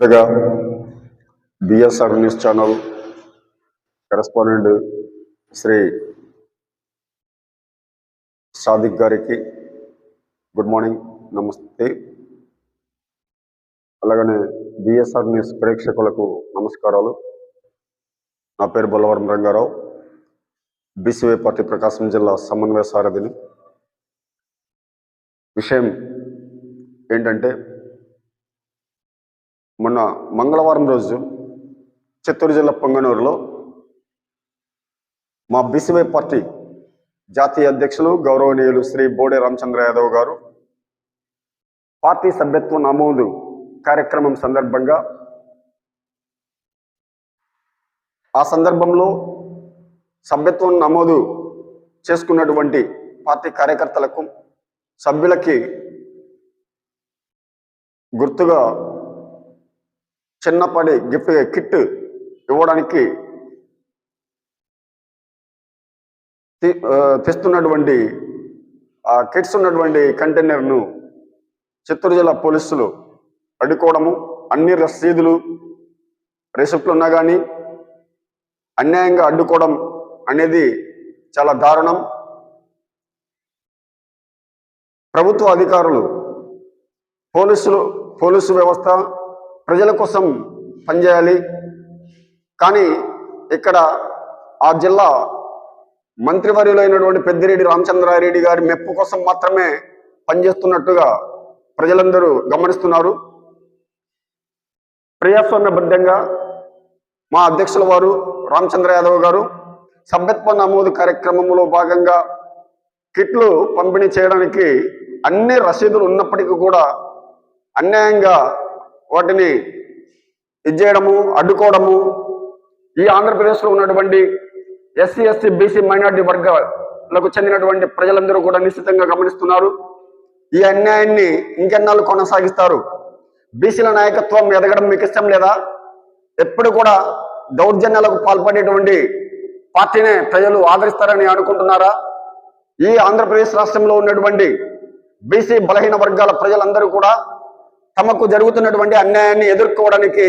ముందుగా BSR news channel correspondent Shri Sadiq గారికి good morning నమస్తే. అలాగనే బిఎస్ఆర్ న్యూస్ ప్రేక్షకులకు నమస్కారాలు. నా పేరు బొల్లవరం రంగారావు. బీసీవై పార్టీ ప్రకాశం జిల్లా సమన్వయ సారథిని. విషయం ఏంటంటే మొన్న మంగళవారం రోజు చిత్తూరు జిల్లా పొంగనూరులో మా బీసీవై పార్టీ జాతీయ అధ్యక్షులు గౌరవనీయులు శ్రీ బోడే రామచంద్ర యాదవ్ గారు పార్టీ సభ్యత్వ నమోదు కార్యక్రమం సందర్భంగా ఆ సందర్భంలో సభ్యత్వం నమోదు చేసుకున్నటువంటి పార్టీ కార్యకర్తలకు సభ్యులకి గుర్తుగా చిన్నపాటి గిఫ్ట్ కిట్ ఇవ్వడానికి తెస్తున్నటువంటి ఆ కిట్స్ ఉన్నటువంటి కంటైనర్ను చిత్తూరు జిల్లా పోలీసులు అడ్డుకోవడము అన్ని రసీదులు రిసిప్ట్లు ఉన్నా కానీ అన్యాయంగా అడ్డుకోవడం అనేది చాలా దారుణం. ప్రభుత్వ అధికారులు పోలీసులు పోలీసు వ్యవస్థ ప్రజల కోసం పనిచేయాలి. కానీ ఇక్కడ ఆ జిల్లా మంత్రివర్యులైనటువంటి పెద్దిరెడ్డి రామచంద్రారెడ్డి గారి మెప్పు కోసం మాత్రమే పనిచేస్తున్నట్టుగా ప్రజలందరూ గమనిస్తున్నారు. ప్రజాస్వామ్యబద్ధంగా మా అధ్యక్షుల వారు రామచంద్ర యాదవ్ గారు సభ్యత్వ నమోదు కార్యక్రమంలో భాగంగా కిట్లు పంపిణీ చేయడానికి అన్ని రసీదులు ఉన్నప్పటికీ కూడా అన్యాయంగా వాటిని ఇచ్చేయడము అడ్డుకోవడము. ఈ ఆంధ్రప్రదేశ్లో ఉన్నటువంటి ఎస్సీ ఎస్టీ బీసీ మైనార్టీ వర్గాలకు చెందినటువంటి ప్రజలందరూ కూడా నిశ్చితంగా గమనిస్తున్నారు. ఈ అన్యాయాన్ని ఇంకెన్నాళ్ళు కొనసాగిస్తారు? బీసీల నాయకత్వం ఎదగడం మీకు ఇష్టం లేదా? ఎప్పుడు కూడా దౌర్జన్యాలకు పాల్పడేటువంటి పార్టీనే ప్రజలు ఆదరిస్తారని అనుకుంటున్నారా? ఈ ఆంధ్రప్రదేశ్ రాష్ట్రంలో ఉన్నటువంటి బీసీ బలహీన వర్గాల ప్రజలందరూ కూడా తమకు జరుగుతున్నటువంటి అన్యాయాన్ని ఎదుర్కోవడానికి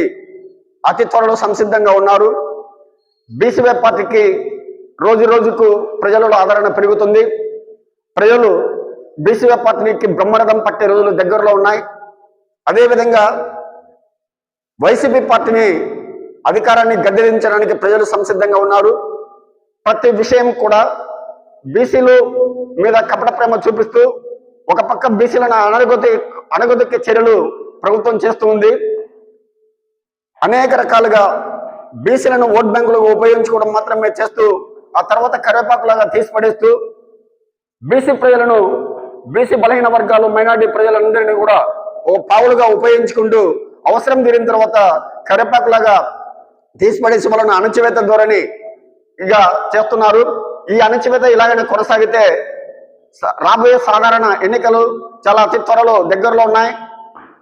అతి త్వరలో సంసిద్ధంగా ఉన్నారు. బీసీవై పార్టీకి రోజు రోజుకు ప్రజలలో ఆదరణ పెరుగుతుంది. ప్రజలు బీసీవై పార్టీకి బ్రహ్మరథం పట్టే రోజులు దగ్గరలో ఉన్నాయి. అదేవిధంగా వైసీపీ పార్టీని అధికారాన్ని గద్దెదించడానికి ప్రజలు సంసిద్ధంగా ఉన్నారు. ప్రతి విషయం కూడా బీసీలు మీద కపట ప్రేమ చూపిస్తూ ఒక పక్క బీసీలను అనగొతి అనగొదొక్కే చర్యలు ప్రభుత్వం చేస్తూ ఉంది. అనేక రకాలుగా బీసీలను ఓట్ బ్యాంకులుగా ఉపయోగించుకోవడం మాత్రమే చేస్తూ ఆ తర్వాత కరివేపాకులాగా తీసిపడేస్తూ బీసీ ప్రజలను బీసీ బలహీన వర్గాలు మైనార్టీ ప్రజలందరినీ కూడా ఓ పావులుగా ఉపయోగించుకుంటూ అవసరం తీరిన తర్వాత కరివేపాకులాగా తీసిపడేసి వలన అణచివేత ధోరణి ఇక చేస్తున్నారు. ఈ అణచివేత ఇలాగనే కొనసాగితే రాబోయే సాధారణ ఎన్నికలు చాలా అతి త్వరలో దగ్గరలో ఉన్నాయి.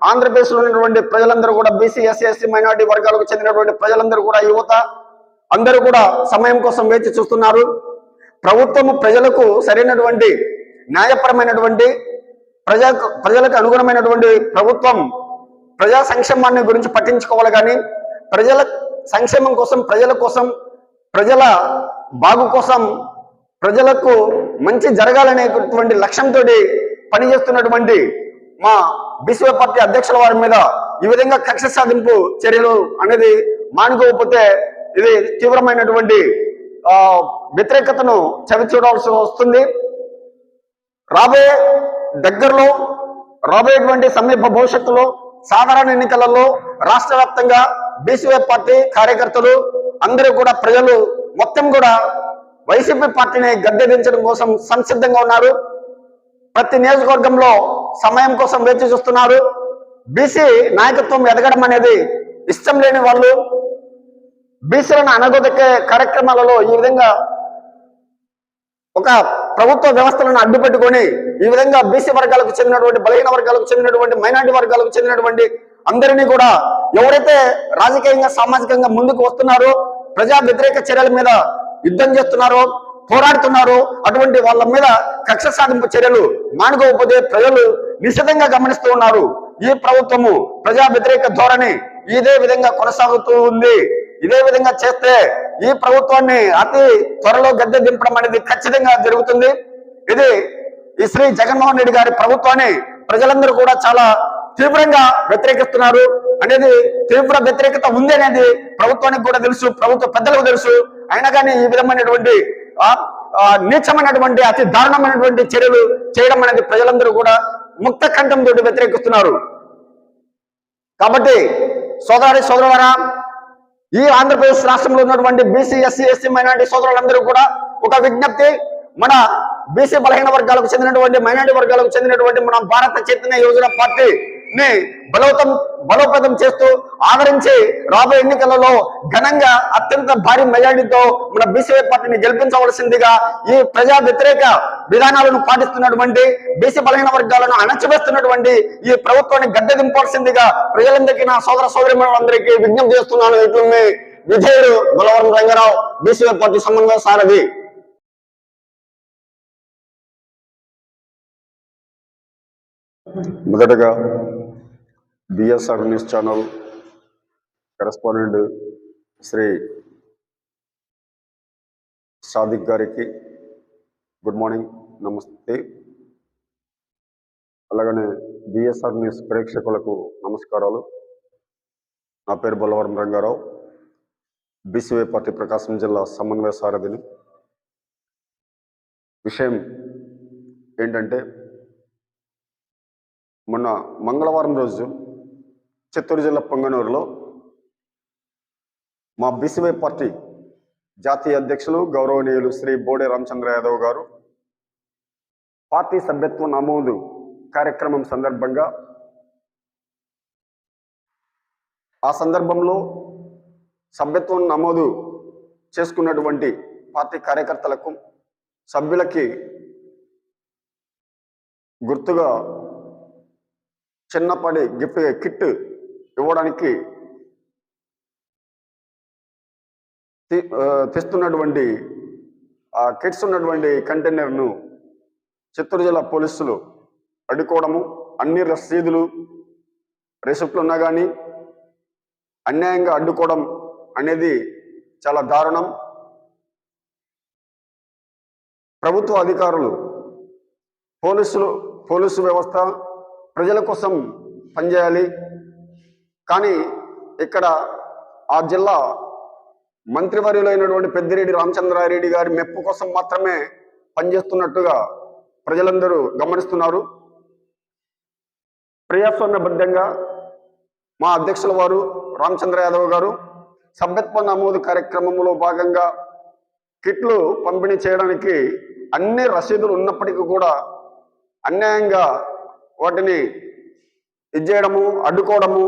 ఆంధ్రప్రదేశ్లో ఉన్నటువంటి ప్రజలందరూ కూడా బీసీ ఎస్సీ ఎస్టీ మైనార్టీ వర్గాలకు చెందినటువంటి ప్రజలందరూ కూడా యువత అందరూ కూడా సమయం కోసం వేచి చూస్తున్నారు. ప్రభుత్వము ప్రజలకు సరైనటువంటి న్యాయపరమైనటువంటి ప్రజా ప్రజలకు అనుగుణమైనటువంటి ప్రభుత్వం ప్రజా సంక్షేమాన్ని గురించి పట్టించుకోవాలి కానీ ప్రజల సంక్షేమం కోసం ప్రజల కోసం ప్రజల బాగు కోసం ప్రజలకు మంచి జరగాలనేటువంటి లక్ష్యంతో పనిచేస్తున్నటువంటి మా బీసీఓ పార్టీ అధ్యక్షుల వారి మీద ఈ విధంగా కక్ష సాధింపు చర్యలు అనేది మానుకోకపోతే ఇది తీవ్రమైనటువంటి ఆ, వ్యతిరేకతను చవి చూడాల్సి వస్తుంది. రాబోయే దగ్గరలో రాబోయేటువంటి సమీప భవిష్యత్తులో సాధారణ ఎన్నికలలో రాష్ట్ర వ్యాప్తంగా బీసీవై పార్టీ కార్యకర్తలు అందరూ కూడా ప్రజలు మొత్తం కూడా వైసీపీ పార్టీని గద్దెదించడం కోసం సంసిద్ధంగా ఉన్నారు. ప్రతి నియోజకవర్గంలో సమయం కోసం వేచి చూస్తున్నారు. బీసీ నాయకత్వం ఎదగడం అనేది ఇష్టం లేని వాళ్ళు బీసీలను అనగొదకే కార్యక్రమాలలో ఈ విధంగా ఒక ప్రభుత్వ వ్యవస్థలను అడ్డు పెట్టుకొని ఈ విధంగా బీసీ వర్గాలకు చెందినటువంటి బలహీన వర్గాలకు చెందినటువంటి మైనార్టీ వర్గాలకు చెందినటువంటి అందరినీ కూడా ఎవరైతే రాజకీయంగా సామాజికంగా ముందుకు వస్తున్నారో ప్రజా వ్యతిరేక చర్యల మీద యుద్ధం చేస్తున్నారో పోరాడుతున్నారో. అటువంటి వాళ్ళ మీద కక్ష సాధింపు చర్యలు మానుకోకపోతే ప్రజలు నిశ్చితంగా గమనిస్తూ ఉన్నారు. ఈ ప్రభుత్వము ప్రజా వ్యతిరేక ధోరణి ఇదే విధంగా కొనసాగుతూ ఉంది. ఇదే విధంగా చేస్తే ఈ ప్రభుత్వాన్ని అతి త్వరలో గద్దె దింపడం అనేది ఖచ్చితంగా జరుగుతుంది. ఇది ఈ శ్రీ జగన్మోహన్ రెడ్డి గారి ప్రభుత్వాన్ని ప్రజలందరూ కూడా చాలా తీవ్రంగా వ్యతిరేకిస్తున్నారు. అనేది తీవ్ర వ్యతిరేకత ఉంది అనేది ప్రభుత్వానికి కూడా తెలుసు ప్రభుత్వ పెద్దలకు తెలుసు. అయినా కానీ ఈ విధమైనటువంటి నీచమైనటువంటి అతి దారుణమైనటువంటి చర్యలు చేయడం అనేది ప్రజలందరూ కూడా ముక్త కంఠంతో వ్యతిరేకిస్తున్నారు. కాబట్టి సోదరి సోదరులారా ఈ ఆంధ్రప్రదేశ్ రాష్ట్రంలో ఉన్నటువంటి బీసీ ఎస్సీ ఎస్సీ మైనార్టీ సోదరులందరూ కూడా ఒక విజ్ఞప్తి మన బీసీ బలహీన వర్గాలకు చెందినటువంటి మైనార్టీ వర్గాలకు చెందినటువంటి మన భారత చైతన్య యోజన ని బలోపతం బలోపేతం చేస్తూ ఆదరించి రాబోయే ఎన్నికలలో ఘనంగా అత్యంత భారీ మెజార్టీతో మన బీసీవై పార్టీని గెలిపించవలసిందిగా ఈ ప్రజా వ్యతిరేక విధానాలను పాటిస్తున్నటువంటి బీసీ బలహీన వర్గాలను అణచివేస్తున్నటువంటి ఈ ప్రభుత్వాన్ని గడ్డదింపాల్సిందిగా ప్రజలందరికీ నా సోదర సోదరిమణులందరికీ విజ్ఞప్తి చేస్తున్నాను. ఇట్లు విధేయుడు బలవరం రంగారావు బీసీవై పార్టీ సమన్వయ సారథి. మొదటగా BSR news channel correspondent Shri Sadiq గారికి గుడ్ మార్నింగ్ నమస్తే. అలాగనే బిఎస్ఆర్ న్యూస్ ప్రేక్షకులకు నమస్కారాలు. నా పేరు బొల్లవరం రంగారావు. బీసీవై పార్టీ ప్రకాశం జిల్లా సమన్వయ సారథిని. విషయం ఏంటంటే మొన్న మంగళవారం రోజు చిత్తూరు జిల్లా పొంగనూరులో మా బీసీవై పార్టీ జాతీయ అధ్యక్షులు గౌరవనీయులు శ్రీ బోడే రామచంద్ర యాదవ్ గారు. పార్టీ సభ్యత్వ నమోదు కార్యక్రమం సందర్భంగా ఆ సందర్భంలో సభ్యత్వం నమోదు చేసుకున్నటువంటి పార్టీ కార్యకర్తలకు సభ్యులకి గుర్తుగా చిన్నపాటి గిఫ్ట్ కిట్ ఇవ్వడానికి తెస్తున్నటువంటి ఆ కిట్స్ ఉన్నటువంటి కంటైనర్ను చిత్తూరు జిల్లా పోలీసులు అడ్డుకోవడము అన్ని రసీదులు రిసిప్ట్లు ఉన్నా కానీ అన్యాయంగా అడ్డుకోవడం అనేది చాలా దారుణం. ప్రభుత్వ అధికారులు పోలీసులు పోలీసు వ్యవస్థ ప్రజల కోసం పనిచేయాలి. కానీ ఇక్కడ ఆ జిల్లా మంత్రివర్యులైనటువంటి పెద్దిరెడ్డి రామచంద్రారెడ్డి గారి మెప్పు కోసం మాత్రమే పనిచేస్తున్నట్టుగా ప్రజలందరూ గమనిస్తున్నారు. ప్రజాస్వామ్యబద్ధంగా మా అధ్యక్షుల వారు రామచంద్ర యాదవ్ గారు సభ్యత్వ నమోదు కార్యక్రమంలో భాగంగా కిట్లు పంపిణీ చేయడానికి అన్ని రసీదులు ఉన్నప్పటికీ కూడా అన్యాయంగా వాటిని ఇచ్చేయడము అడ్డుకోవడము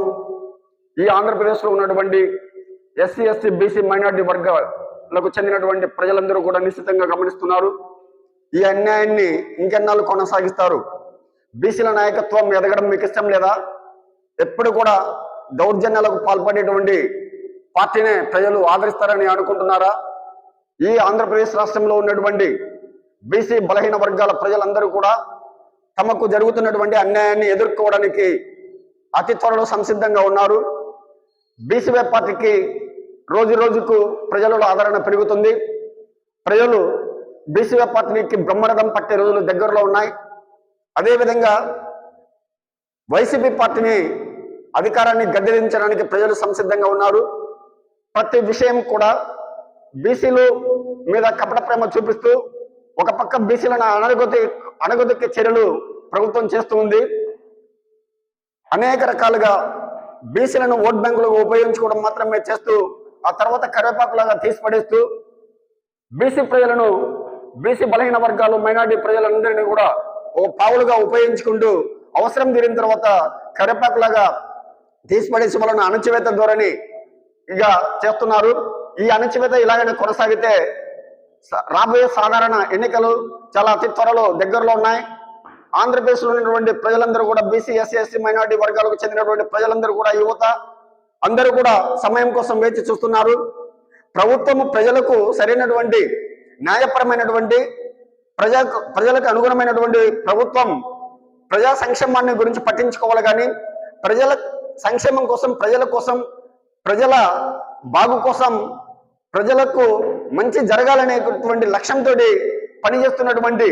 ఈ ఆంధ్రప్రదేశ్లో ఉన్నటువంటి ఎస్సీ ఎస్టీ బీసీ మైనార్టీ వర్గాలకు చెందినటువంటి ప్రజలందరూ కూడా నిశ్చితంగా గమనిస్తున్నారు. ఈ అన్యాయాన్ని ఇంకెన్నాళ్ళు కొనసాగిస్తారు? బీసీల నాయకత్వం ఎదగడం మీకు ఇష్టం లేదా? ఎప్పుడు కూడా దౌర్జన్యాలకు పాల్పడేటువంటి పార్టీనే ప్రజలు ఆదరిస్తారని అనుకుంటున్నారా? ఈ ఆంధ్రప్రదేశ్ రాష్ట్రంలో ఉన్నటువంటి బీసీ బలహీన వర్గాల ప్రజలందరూ కూడా తమకు జరుగుతున్నటువంటి అన్యాయాన్ని ఎదుర్కోవడానికి అతి త్వరలో సంసిద్ధంగా ఉన్నారు. బీసీవై పార్టీకి రోజు రోజుకు ప్రజలలో ఆదరణ పెరుగుతుంది. ప్రజలు బీసీవై పార్టీకి బ్రహ్మరథం పట్టే రోజులు దగ్గరలో ఉన్నాయి. అదేవిధంగా వైసీపీ పార్టీని అధికారాన్ని గద్దెదించడానికి ప్రజలు సంసిద్ధంగా ఉన్నారు. ప్రతి విషయం కూడా బీసీలు మీద కపట ప్రేమ చూపిస్తూ ఒక పక్క బీసీలను అణగొద్ది అణగొద్దుకే చర్యలు ప్రభుత్వం చేస్తూ ఉంది. అనేక రకాలుగా బీసీలను ఓట్ బ్యాంకులుగా ఉపయోగించుకోవడం మాత్రమే చేస్తూ ఆ తర్వాత కరివేపాకులాగా తీసిపడేస్తూ బీసీ ప్రజలను బీసీ బలహీన వర్గాలు మైనార్టీ ప్రజలందరినీ కూడా ఓ పావులుగా ఉపయోగించుకుంటూ అవసరం తీరిన తర్వాత కరివేపాకులాగా తీసిపడేసి వలన అణచివేత ధోరణి ఇక చేస్తున్నారు. ఈ అణచివేత ఇలాగనే కొనసాగితే రాబోయే సాధారణ ఎన్నికలు చాలా అతి త్వరలో దగ్గరలో ఉన్నాయి. ఆంధ్రప్రదేశ్లో ఉన్నటువంటి ప్రజలందరూ కూడా బీసీ ఎస్సీ ఎస్టీ మైనార్టీ వర్గాలకు చెందినటువంటి ప్రజలందరూ కూడా యువత అందరూ కూడా సమయం కోసం వేచి చూస్తున్నారు. ప్రభుత్వం ప్రజలకు సరైనటువంటి న్యాయపరమైనటువంటి ప్రజా ప్రజలకు అనుగుణమైనటువంటి ప్రభుత్వం ప్రజా సంక్షేమాన్ని గురించి పట్టించుకోవాలి కానీ ప్రజల సంక్షేమం కోసం ప్రజల కోసం ప్రజల బాగు కోసం ప్రజలకు మంచి జరగాలనేటువంటి లక్ష్యంతో పనిచేస్తున్నటువంటి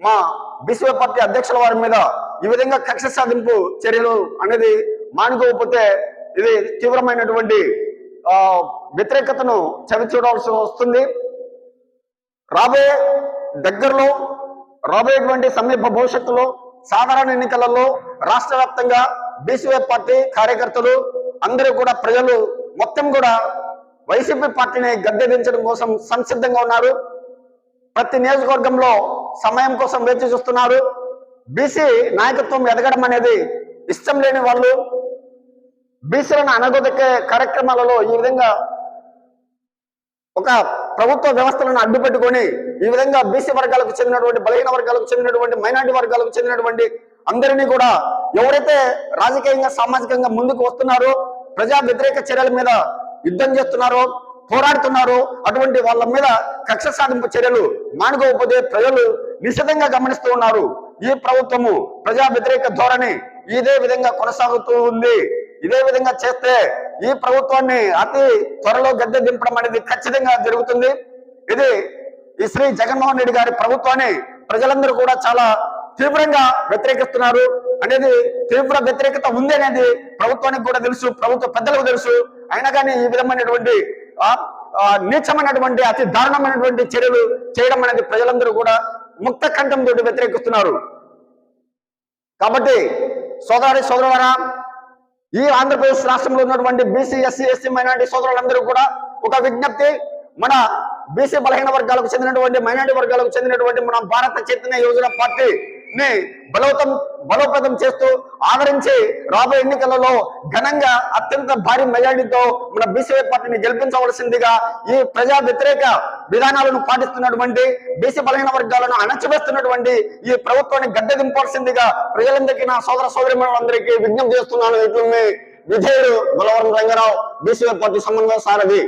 మా బీసీఓ పార్టీ అధ్యక్షుల వారి మీద ఈ విధంగా కక్ష సాధింపు చర్యలు అనేది మానుకోకపోతే ఇది తీవ్రమైనటువంటి ఆ, వ్యతిరేకతను చవి చూడాల్సి వస్తుంది. రాబోయే దగ్గరలో రాబోయేటువంటి సమీప భవిష్యత్తులో సాధారణ ఎన్నికలలో రాష్ట్ర వ్యాప్తంగా బీసీవై పార్టీ కార్యకర్తలు అందరూ కూడా ప్రజలు మొత్తం కూడా వైసీపీ పార్టీని గద్దెదించడం కోసం సంసిద్ధంగా ఉన్నారు. ప్రతి నియోజకవర్గంలో సమయం కోసం వేచి చూస్తున్నారు. బీసీ నాయకత్వం ఎదగడం అనేది ఇష్టం లేని వాళ్ళు బీసీలను అనగొదకే కార్యక్రమాలలో ఈ విధంగా ఒక ప్రభుత్వ వ్యవస్థలను అడ్డు పెట్టుకొని ఈ విధంగా బీసీ వర్గాలకు చెందినటువంటి బలహీన వర్గాలకు చెందినటువంటి మైనార్టీ వర్గాలకు చెందినటువంటి అందరినీ కూడా ఎవరైతే రాజకీయంగా సామాజికంగా ముందుకు వస్తున్నారో ప్రజా వ్యతిరేక చర్యల మీద యుద్ధం చేస్తున్నారో పోరాడుతున్నారో అటువంటి వాళ్ళ మీద కక్ష సాధింపు చర్యలు మానుకోకపోతే ప్రజలు నిశ్చితంగా గమనిస్తూ ఉన్నారు. ఈ ప్రభుత్వము ప్రజా వ్యతిరేక ధోరణి ఇదే విధంగా కొనసాగుతూ ఉంది. ఇదే విధంగా చేస్తే ఈ ప్రభుత్వాన్ని అతి త్వరలో గద్దె దింపడం అనేది ఖచ్చితంగా జరుగుతుంది. ఇది ఈ శ్రీ జగన్మోహన్ రెడ్డి గారి ప్రభుత్వాన్ని ప్రజలందరూ కూడా చాలా తీవ్రంగా వ్యతిరేకిస్తున్నారు. అనేది తీవ్ర వ్యతిరేకత ఉంది అనేది ప్రభుత్వానికి కూడా తెలుసు ప్రభుత్వ పెద్దలకు తెలుసు. అయినా కానీ ఈ విధమైనటువంటి నీచమైనటువంటి అతి దారుణమైనటువంటి చర్యలు చేయడం అనేది ప్రజలందరూ కూడా ముక్త కంఠంతో వ్యతిరేకిస్తున్నారు. కాబట్టి సోదరి సోదరులారా ఈ ఆంధ్రప్రదేశ్ రాష్ట్రంలో ఉన్నటువంటి బీసీ ఎస్సీ ఎస్సీ మైనార్టీ సోదరులందరూ కూడా ఒక విజ్ఞప్తి మన బీసీ బలహీన వర్గాలకు చెందినటువంటి మైనార్టీ వర్గాలకు చెందినటువంటి మన భారత చైతన్య యోజన ని బలోపతం బలోపేతం చేస్తూ ఆదరించి రాబోయే ఎన్నికలలో ఘనంగా అత్యంత భారీ మెజార్టీతో మన బీసీవై పార్టీని గెలిపించవలసిందిగా ఈ ప్రజా వ్యతిరేక విధానాలను పాటిస్తున్నటువంటి బీసీ బలహీన వర్గాలను అణచివేస్తున్నటువంటి ఈ ప్రభుత్వాన్ని గడ్డదింపాల్సిందిగా ప్రజలందరికీ నా సోదర సోదరి విజ్ఞప్తి చేస్తున్నాను. ఇట్లు మీ విధేయుడు బలవరం రంగారావు బీసీవై పార్టీ సమన్వయ సారథి